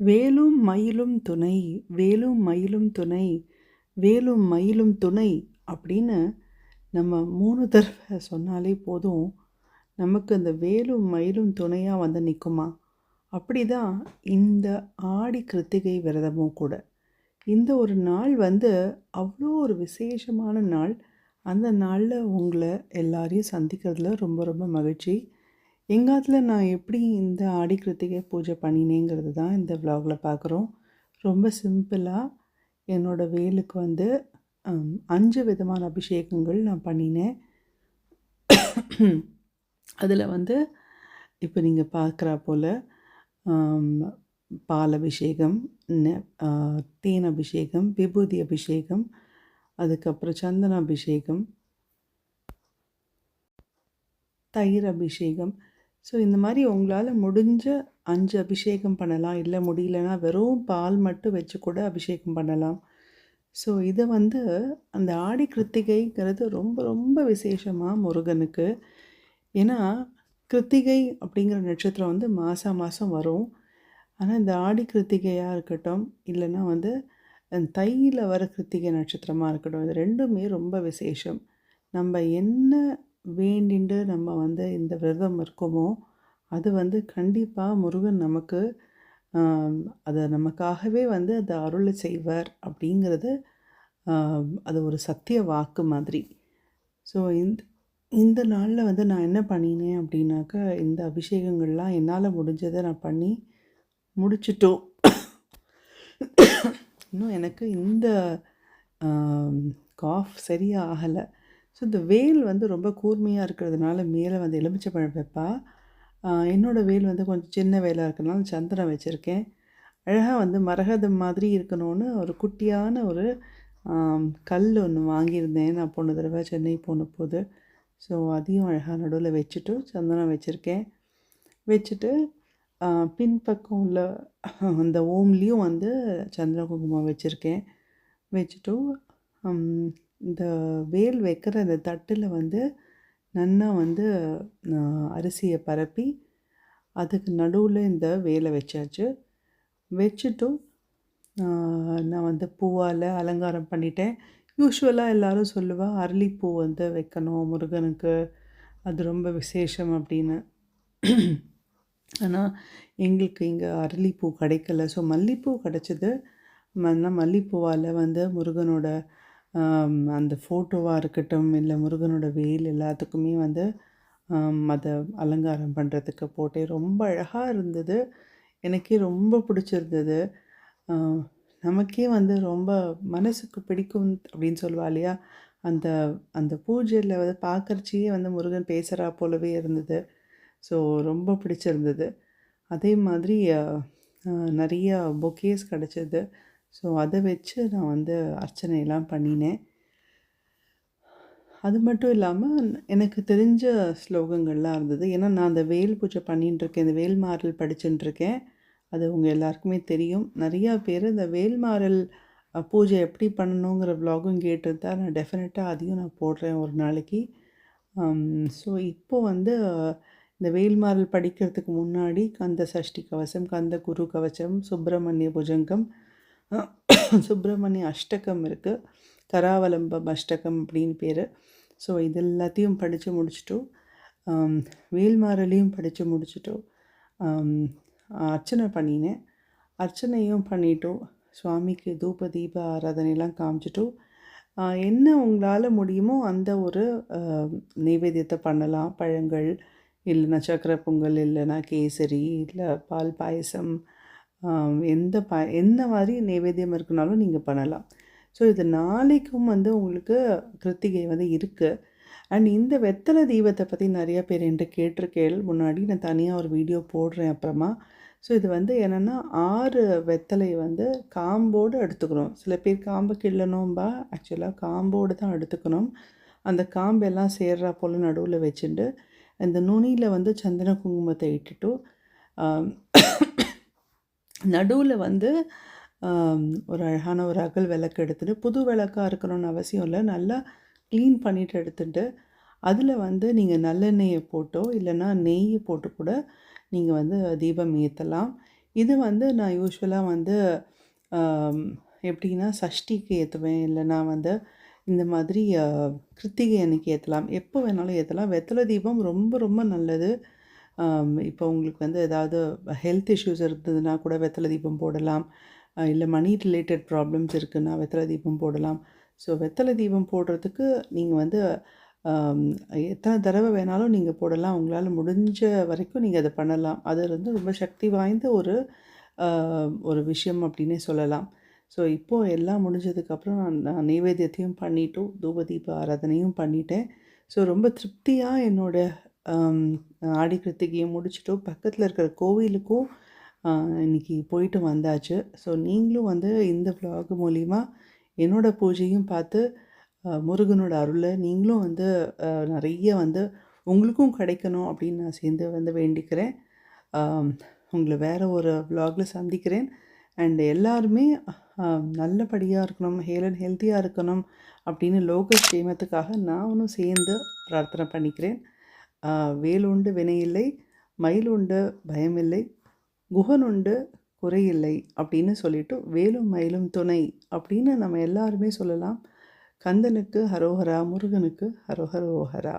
வேலும் மயிலும் துணை வேலும் மயிலும் துணை வேலும் மயிலும் துணை அப்படின்னு நம்ம மூணு தடவை சொன்னாலே போதும். நமக்கு அந்த வேலும் மயிலும் துணையாக வந்து நிற்குமா அப்படி தான் இந்த ஆடி கிருத்திகை விரதமும் கூட. இந்த ஒரு நாள் வந்து அவ்வளோ ஒரு விசேஷமான நாள். அந்த நாளில் உங்களை எல்லாரையும் சந்திக்கிறதுல ரொம்ப ரொம்ப மகிழ்ச்சி. எங்காத்தில் நான் எப்படி இந்த ஆடி கிருத்திகை பூஜை பண்ணினேங்கிறது தான் இந்த விலாகில் பார்க்குறோம் ரொம்ப சிம்பிளாக என்னோடய வேலுக்கு வந்து அஞ்சு விதமான அபிஷேகங்கள் நான் பண்ணினேன். அதில் வந்து இப்போ நீங்கள் பார்க்குறா போல் பால் அபிஷேகம் நெ- தேன் அபிஷேகம் விபூதி அபிஷேகம் அதுக்கப்புறம் சந்தன அபிஷேகம் தயிர் அபிஷேகம் ஸோ இந்த மாதிரி உங்களால் முடிஞ்ச அஞ்சு அபிஷேகம் பண்ணலாம். இல்லை முடியலன்னா வெறும் பால் மட்டும் வச்சு கூட அபிஷேகம் பண்ணலாம். ஸோ இதை வந்து அந்த ஆடி கிருத்திகைங்கிறது ரொம்ப ரொம்ப விசேஷமாக முருகனுக்கு. ஏன்னா கிருத்திகை அப்படிங்கிற நட்சத்திரம் வந்து மாதம் மாதம் வரும். ஆனால் இந்த ஆடி கிருத்திகையாக இருக்கட்டும் இல்லைன்னா வந்து அந்த தையில் வர கிருத்திகை நட்சத்திரமாக இருக்கட்டும் இது ரெண்டுமே ரொம்ப விசேஷம். நம்ம என்ன வேண்டிண்டு நம்ம வந்து இந்த விரதம் இருக்கோமோ அது வந்து கண்டிப்பாக முருகன் நமக்கு அதை நமக்காகவே வந்து அதை அருளை செய்வார் அப்படிங்கிறது அது ஒரு சத்திய வாக்கு மாதிரி. ஸோ இந்த இந்த நாளில் வந்து நான் என்ன பண்ணினேன் அப்படின்னாக்கா இந்த அபிஷேகங்கள்லாம் என்னால் முடிஞ்சதை நான் பண்ணி முடிச்சிட்டோம். இன்னும் எனக்கு இந்த காஃப் சரியாக ஆகலை. ஸோ இந்த வேல் வந்து ரொம்ப கூர்மையாக இருக்கிறதுனால மேலே வந்து எலுமிச்சைப்பழம் வைப்பா. என்னோடய வேல் வந்து கொஞ்சம் சின்ன வேலாக இருக்கிறதுனால சந்திரன் வச்சுருக்கேன். அழகாக வந்து மரகதம் மாதிரி இருக்கணும்னு ஒரு குட்டியான ஒரு கல் ஒன்று வாங்கியிருந்தேன் நான் போன தடவை சென்னை போன போது ஸோ அதையும் அழகாக நடுவில் வச்சுட்டு சந்தனம் வச்சுருக்கேன். வச்சுட்டு பின்பக்கம் உள்ள அந்த ஓம்லேயும் வந்து சந்திர குங்குமம் வச்சுருக்கேன். வச்சுட்டும் இந்த வேல் வைக்கிற அந்த தட்டில் வந்து நன்னா வந்து நான் அரிசியை பரப்பி அதுக்கு நடுவில் இந்த வேலை வச்சாச்சு. வச்சுட்டும் நான் வந்து பூவால் அலங்காரம் பண்ணிட்டேன். யூஸ்வலாக எல்லாரும் சொல்லுவேன் அரளிப்பூ வந்து வைக்கணும் முருகனுக்கு அது ரொம்ப விசேஷம் அப்படின்னு. ஆனால் எங்களுக்கு இங்கே அரளிப்பூ கிடைக்கல. ஸோ மல்லிப்பூ கிடச்சிது. மல்லிப்பூவால் வந்து முருகனோட அந்த ஃபோட்டோவாக இருக்கட்டும் இல்லை முருகனோட வேல் எல்லாத்துக்குமே வந்து அதை அலங்காரம் பண்ணுறதுக்கு போட்டேன் ரொம்ப அழகாக இருந்தது. எனக்கே ரொம்ப பிடிச்சிருந்தது. நமக்கே வந்து ரொம்ப மனசுக்கு பிடிக்கும் அப்படின்னு சொல்லுவா இல்லையா? அந்த அந்த பூஜையில் வந்து பார்க்கறச்சியே வந்து முருகன் பேசுகிறா போலவே இருந்தது. ஸோ ரொம்ப பிடிச்சிருந்தது. அதே மாதிரி நிறைய பொக்கேஸ் கிடச்சிது. ஸோ அதை வச்சு நான் வந்து அர்ச்சனையெல்லாம் பண்ணினேன். அது மட்டும் இல்லாமல் எனக்கு தெரிஞ்ச ஸ்லோகங்கள்லாம் இருந்தது. ஏன்னா நான் அந்த வேல் பூஜை பண்ணிட்டுருக்கேன் இந்த வேல்மாறல் படிச்சுட்டுருக்கேன் அது உங்கள் எல்லாருக்குமே தெரியும். நிறையா பேர் இந்த வேல்மாறல் பூஜை எப்படி பண்ணணுங்கிற விலாகும் கேட்டிருந்தால் கேட்டிருந்தா நான் டெஃபினட்டாக அதையும் நான் போடுறேன் ஒரு நாளைக்கு. ஸோ இப்போ வந்து இந்த வேல்மாறல் படிக்கிறதுக்கு முன்னாடி கந்த சஷ்டி கவசம் கந்த குரு கவசம் சுப்பிரமணிய புஜங்கம் சுப்பிரமணிய அஷ்டகம் இருக்குது கராவலம்பம் அஷ்டகம் அப்படின்னு பேர். ஸோ இது எல்லாத்தையும் படித்து முடிச்சிட்டோம் um, வேல்மாரலையும் படித்து முடிச்சிட்டோம் um, அர்ச்சனை பண்ணினேன். அர்ச்சனையும் பண்ணிட்டோம் சுவாமிக்கு தூப தீப ஆராதனையெல்லாம் காமிச்சிட்டோம் என்ன உங்களால் முடியுமோ அந்த ஒரு நைவேத்தியத்தை பண்ணலாம். பழங்கள் இல்லைன்னா சக்கரை பொங்கல் இல்லைன்னா கேசரி இல்லை பால் பாயசம் எந்த ப எந்த மாதிரி நைவேத்தியம் இருக்குனாலும் நீங்கள் பண்ணலாம். ஸோ இது நாளைக்கும் வந்து உங்களுக்கு கிருத்திகை வந்து இருக்குது அண்ட் இந்த வெத்தலை தீபத்தை பற்றி நிறைய பேர் என்கிட்ட கேட்டிருக்கேள் முன்னாடி நான் தனியாக ஒரு வீடியோ போடுறேன் அப்புறமா. ஸோ இது வந்து என்னென்னா ஆறு வெத்தலை வந்து காம்போடு எடுத்துக்கணும். சில பேர் காம்பு கிள்ளணும்பா ஆக்சுவலாக காம்போடு தான் எடுத்துக்கணும். அந்த காம்பெல்லாம் சேர்றா போல் நடுவில் வச்சுட்டு அந்த நுனியில் வந்து சந்தன குங்குமத்தை இட்டுட்டு நடுவில் வந்து ஒரு அழகான ஒரு அகல் விளக்கு எடுத்துகிட்டு புது விளக்காக இருக்கணும்னு அவசியம் இல்லை. நல்லா க்ளீன் பண்ணிட்டு எடுத்துட்டு அதில் வந்து நீங்கள் நல்லெண்ணெயை போட்டோ இல்லைன்னா நெய் போட்டு கூட நீங்கள் வந்து தீபம் ஏற்றலாம் இது வந்து நான் யூஸ்வலாக வந்து எப்படின்னா சஷ்டிக்கு ஏற்றுவேன் இல்லைன்னா வந்து இந்த மாதிரி கிருத்திகை அன்னைக்கு ஏற்றலாம் எப்போ வேணாலும் ஏற்றலாம் வெத்தலை தீபம் ரொம்ப ரொம்ப நல்லது. இப்போ உங்களுக்கு வந்து ஏதாவது ஹெல்த் இஷ்யூஸ் இருந்ததுன்னா கூட வெத்தலை தீபம் போடலாம். இல்லை மணி ரிலேட்டட் ப்ராப்ளம்ஸ் இருக்குன்னா வெத்தலை தீபம் போடலாம். ஸோ வெத்தலை தீபம் போடுறதுக்கு நீங்கள் வந்து எத்தனை தடவை வேணாலும் நீங்கள் போடலாம். உங்களால் முடிஞ்ச வரைக்கும் நீங்கள் அதை பண்ணலாம். அது வந்து ரொம்ப சக்தி வாய்ந்த ஒரு ஒரு விஷயம் அப்படின்னே சொல்லலாம். ஸோ இப்போது எல்லாம் முடிஞ்சதுக்கப்புறம் நான் நான் நெய்வேத்தியத்தையும் பண்ணிட்டு தூபதீப ஆராதனையும் பண்ணிட்டேன். ஸோ ரொம்ப திருப்தியாக என்னோடய ஆடி கிருத்திகையும் முடிச்சுட்டு பக்கத்தில் இருக்கிற கோவிலுக்கும் இன்றைக்கி இன்னைக்கு போயிட்டு வந்தாச்சு. ஸோ நீங்களும் வந்து இந்த vlog மூலிமா என்னோடய பூஜையும் பார்த்து முருகனோட அருளை நீங்களும் வந்து நிறைய வந்து உங்களுக்கும் கிடைக்கணும் அப்படின்னு நான் சேர்ந்து வந்து வேண்டிக்கிறேன். உங்களை வேறு ஒரு vlogல சந்திக்கிறேன். அண்ட் எல்லாருமே நல்லபடியாக இருக்கணும் ஹேல் அண்ட் ஹெல்த்தியாக இருக்கணும் அப்படின்னு லோக சேமத்துக்காக நானும் சேர்ந்து பிரார்த்தனை பண்ணிக்கிறேன். வேலுண்டு வினையில்லை மயிலுண்டு பயமில்லை குகனுண்டு குறையில்லை அப்படின்னு சொல்லிட்டு வேலும் மயிலும் துணை அப்படின்னு நம்ம எல்லாருமே சொல்லலாம். கந்தனுக்கு ஹரோஹரா முருகனுக்கு ஹரோஹரோஹரா.